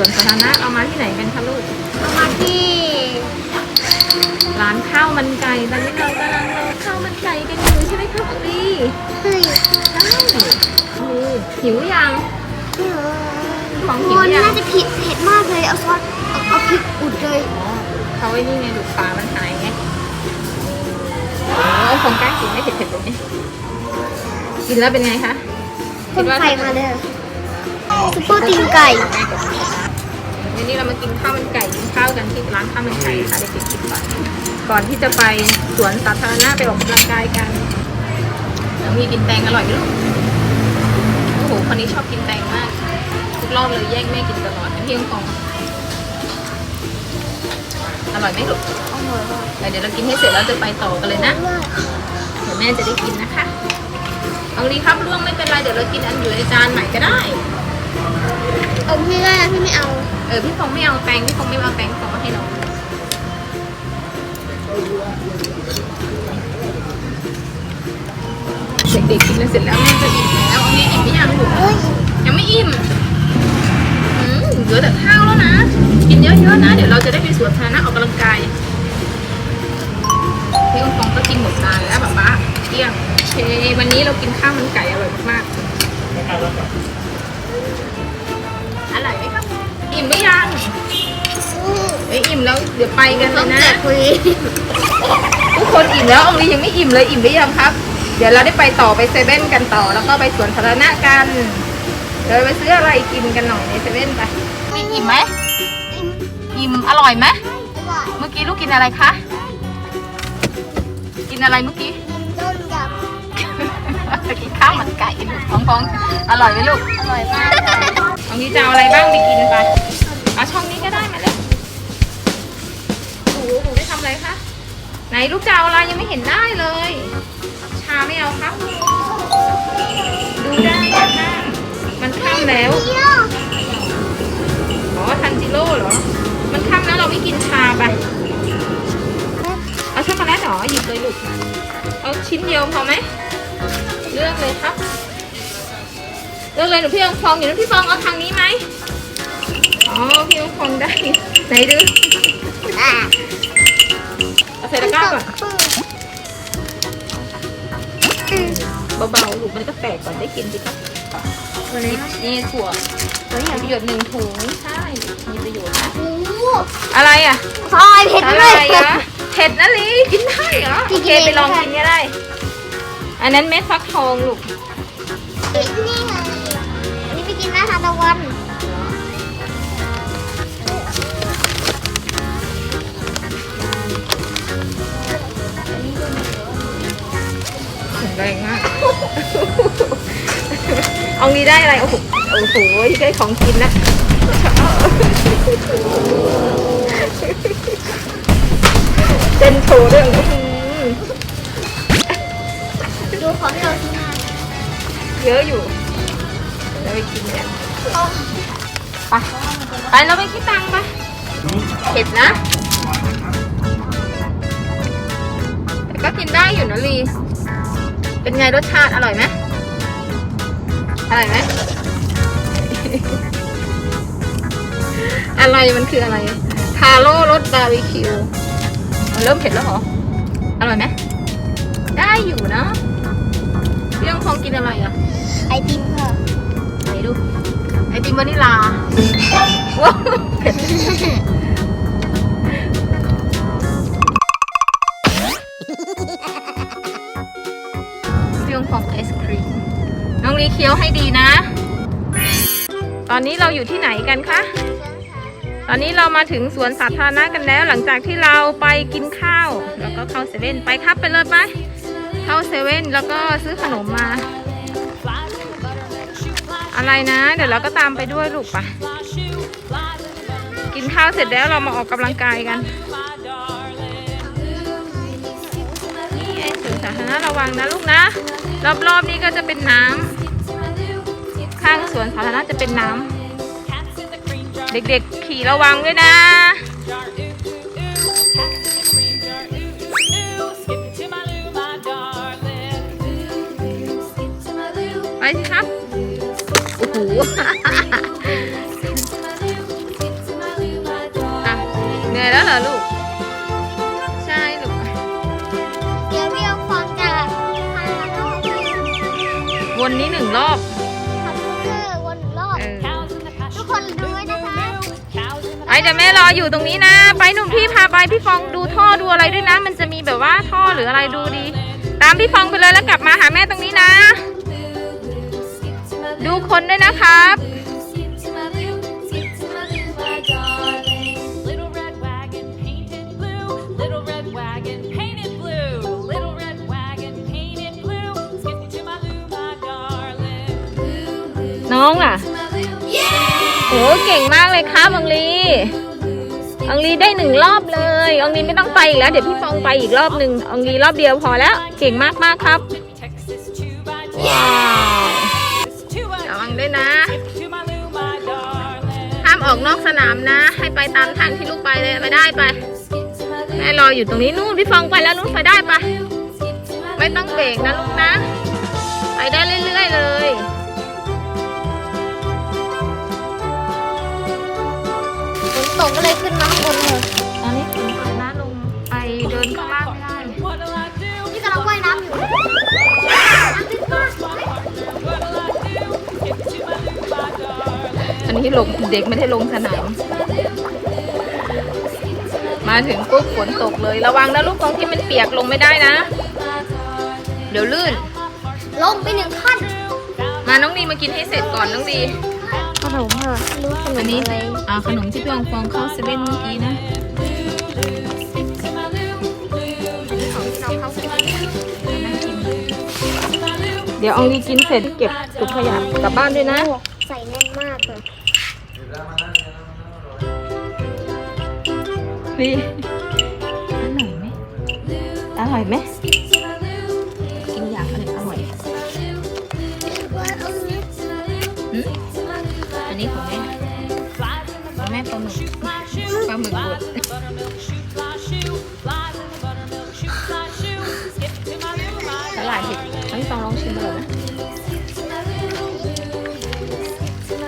สวนสาธารณะเอามาที่ไหนกันคะลูกเอามาที่ร้านข้าวมันไก่ตอนนี้เรากำลังรอข้าวมันไก่กันอยู่ใช่ไหมคะคุณลีเฮ้ยใช่โอ้หิวยังของคหิวนยังน่าจะผิดเผ็ดมากเลยเอาซอสเอาเอาพริกอุดเลยอ๋อเขาไว้นี่ไงดูปลามันหายไงโอ้ของกล้ากินไม่เผ็ดๆเลยกินแล้วเป็นไงคะคนไข่มาเลยซุปเปอร์ตีนไก่ วันนี้เรามากินข้าวมันไก่กินข้าวกันที่ร้านข้าวมันไก่ค่ะเด็กๆกินก่อนก่อนที่จะไปสวนสาธารณะไปออกกำลังกายกันแล้วมีกินแตงอร่อยไหมลูกโอ้โหคนนี้ชอบกินแตงมากทุกรอบเลยแย่งแม่กินตลอดพี่ยงของอร่อยไหมลูกอร่อยมากแล้วเดี๋ยวเรากินให้เสร็จแล้วจะไปต่อกันเลยนะเดี๋ยวแม่จะได้กินนะคะเอาดีครับล่วงไม่เป็นไรเดี๋ยวเรากินอันอยู่ในจานใหม่ก็ได้ เอาพี่ได้นะพี่ไม่เอา เออพี่ฟองไม่เอาแตงพี่ฟองไม่เอาแตงฟองมาให้น้องเด็กๆกินแล้วเสร็จแล้วแม่จะอิ่มแล้วอันนี้อิ่มไม่ยังลูกเฮ้ยยังไม่อิ่มอืมเหลือแต่ข้าวแล้วนะ กินเยอะๆนะ เดี๋ยวเราจะได้ไปสวนสาธารณะออกกำลังกายพี่องฟองก็กินหมดจานแล้วแบบว่าเที่ยงโอเควันนี้เรากินข้าวมันไก่อร่อยมากๆ อร่อยไหมครับ อิ่มหรือยังเอ้ยอิ่มแล้วเดี๋ยวไปกันเลต้อยงนะแจกฟรีทุกคนอิ่มแล้วองลียังไม่อิ่มเลยอิ่มหรือยังครับ เดี๋ยวเราได้ไปต่อไปเซเว่นกันต่อ แล้วก็ไปสวนสาธารณะกันเดี๋ยวไปซื้ออะไรกินกันหน่อยในเซเว่นไปมีอิ่มไหมอิ่มอร่อยไหมเมื่อกี้ลูกกินอะไรคะ กินอะไรเมื่อกี้ต้มยกินข้าวมันไก่ลูกฟองฟองอร่อยไหมลูกำอร่อยมาก ตรงนี้จะเอาอะไรบ้างไปกินไปเอาช่องนี้ก็ได้มาเลยหนูหนูได้ทำอะไรคะ ไหนลูกจะเอาอะไรยังไม่เห็นได้เลย ชาไม่เอาครับ ดูได้นะคะมันค่ำแล้ว อ๋อ ทันจิโร่เหรอ มันค่ำแล้วเราไม่กินชาไป เอาช็อกโกแลตเหรอหยิบเลยลูก เอาชิ้นเดียวพอไหม เลือกเลยครับ เลือกเลยหนูพี่องฟองอยู่นะพี่ฟองเอาทางนี้ไหมอ๋อพี่องฟองได้ไหนดูอะเอาใส่ตะกร้าก่อนเบาๆลูกมันก็แตกก่อนได้กินสิครับตัวนี้นี่ถั่วตัวนี้มีประโยชน์หนึ่งถุงใช่มีประโยชน์นะโอ้โหอะไรอะซอยเผ็ดอะเลไรยอะเผ็ดนะลีกินได้เหรอกิโอนเคเองไปลองค่ะกินก็ได้ อันนั้นเม็ดฟักทองลูกนี่ไงอันนี้ไป กินหน้าทานตะวันแข็งแรงมาก เอางี้ได้อะไร โอ้โหโอ้โหได้ของกินนะ เต้นโชว์ด้วยอื้อหือดูของที่เราซื้อมา เยอะอยู่ เราไปคิดตังค์ไปเผ็ดนะ แต่ก็กินได้อยู่นะลี เป็นไงรสชาติอร่อยไหมอร่อยไหมอะไรมันคืออะไรทาโร่รสบาร์บีคิว มันเริ่มเผ็ดแล้วเหรอ อร่อยไหมได้อยู่นะพี่ยังคงกินอะไรอะ ไอติมค่ะ ไหนดู ไอติมวานิลาว้าว เผ็ดพี่ยงฟองไอศครีม น้องลีเคี้ยวให้ดีนะ ตอนนี้เราอยู่ที่ไหนกันคะ ตอนนี้เรามาถึงสวนสาธารณะกันแล้ว หลังจากที่เราไปกินข้าว แล้วก็เข้าเซเว่นไปครับไปเลยไป เข้าเซเว่นแล้วก็ซื้อขนมมา อะไรนะ เดี๋ยวเราก็ตามไปด้วยลูกปะ กินข้าวเสร็จแล้วเรามาออกกำลังกายกันสวาธารณะระวังนะลูกนะ รอบๆนี้ก็จะเป็นน้ำข้างสวนสาธารณะจะเป็นน้ำเด็กๆขี่ระวังด้วยนะไปสิครับโอ้โห แล้วเหรอลูก ใช่ลูก เดี๋ยวพี่เอาความจากพาน้องไปวนนี้หนึ่งรอบทำเพื่อวนรอบ เออทุกคนดูไว้นะคะไปเดี๋ยวแม่รออยู่ตรงนี้นะ ไปหนุ่มพี่พาไปพี่ฟองดูท่อดูอะไรด้วยนะ มันจะมีแบบว่าท่อหรืออะไรดูดี ตามพี่ฟองไปเลยแล้วกลับมาหาแม่ตรงนี้นะ ดูคนด้วยนะครับ เก่งมากเลยครับอังลีอังลีได้หนึ่งรอบเลยอังลีไม่ต้องไปอีกแล้ว เดี๋ยวพี่ฟองไปอีกรอบหนึ่งอังลีรอบเดียวพอแล้ว เก่งมากมากๆครับ Texas two by two. ว้าว Two by ระวังด้วยนะ skip to my loo, my darling. ห้ามออกนอกสนามนะ ให้ไปตามทางที่ลูกไปเลยไม่ได้ไปแม่รออยู่ตรงนี้นู่นพี่ฟองไปแล้วนู่นไปได้ปะไม่ต้องเบรกนะลูกนะ ไปได้เรื่อยๆเลย ตกก็เลยขึ้นมาข้างบนเลยตอนนี้ฝนตกนะลงไปเดินข้างล่างไม่ได้ What'll I do? นี่กำลังว่ายน้ำอยู่น้ำลึกมาก What'll I do? Skip to my loo, my darling. อันนี้ลงเด็กไม่ได้ลงสนามมาถึงปุ๊บฝนตกเลย ระวังนะลูกตรงที่มันเปียกลงไม่ได้นะ เดี๋ยวลื่น ลงไปหนึ่งขั้นมาน้องดีมากินให้เสร็จก่อนน้องดีข นมค่ะรู้ขนอัมนนี้อะไรอ่าขนมที่พี่องฟองเข้าเซเว่นเมื่อกี้นะ ของที่เราเข้าเซเว่นนั่งกินเดี๋ยวอองลีกินเสร็จเก็บถุงขยะกลับบ้านด้วยนะ ใส่แน่นมากเลยดีอร่อยไหมอร่อยไหม นี้ของแม่ของแม่ปลาหมึกปลาหมึกบดสลายเห็ดอันนี้ต้องลองชิมดูนะ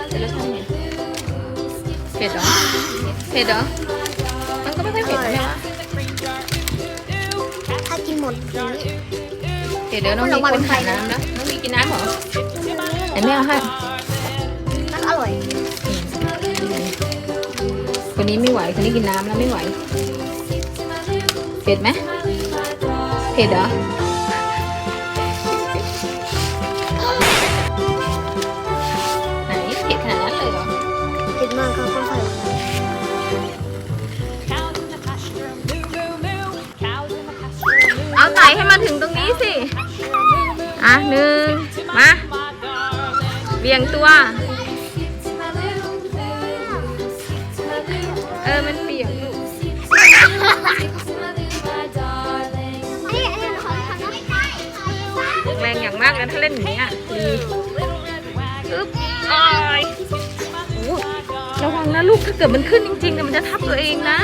เสร็จแล้วทำไงเผ็ดเหรอเผ็ดเหรอมันก็ไม่ค่อยเผ็ดนะแม่ว่าถ้ากินหมดเดี๋ยวเดี๋ยวน้องมีคนหาน้ำนะน้องมีกินน้ำเหรอแต่ไม่เอาให้ คนนี้ไม่ไหวคนนี้กินน้ำแล้วไม่ไหว เผ็ดไหมเผ็ดเหรอไหนเผ็ดขนาดนั้นเลยเหรอเผ็ดมากครับค่อย Cows in the pasture, moo moo moo. Cows in the pasture, moo เอาไต่ให้มาถึงตรงนี้สิ อะหนึ่งมา my darling. เบี่ยงตัว ออมันเปียกลูกๆอันนี้อันนี้ขอทำนะแรงอย่างมากนะถ้าเล่นอย่างนี้อะดีอึ๊บอ้ายโอ้ระวังนะลูกถ้าเกิดมันขึ้นจริงๆเนี่ยมันจะทับตัวเองนะ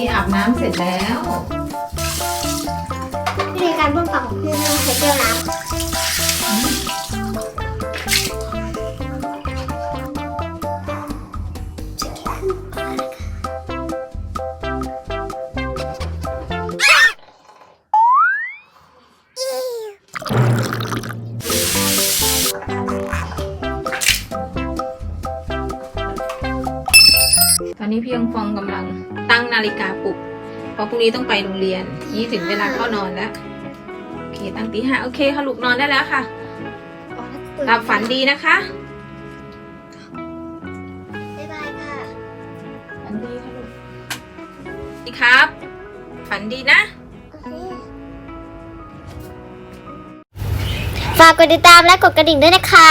องลีอาบน้ำเสร็จแล้วนี่การบ้วนปากของพี่ไม่ต้องใช้เจลล้างตอนนี้พี่ยงฟองกำลัง นาฬิกาปลุก เพราะพรุ่งนี้ต้องไปโรงเรียนนี่ถึงเวลาเข้านอนแล้ว โอเค ตั้งตีห้าโอเคค่ะลูกนอนได้แล้วค่ะ หลับฝันดีนะคะ บ๊ายบายค่ะ ฝันดีค่ะลูกดีครับ ฝันดีนะ ฝากกดติดตามและกดกระดิ่งด้วยนะคะ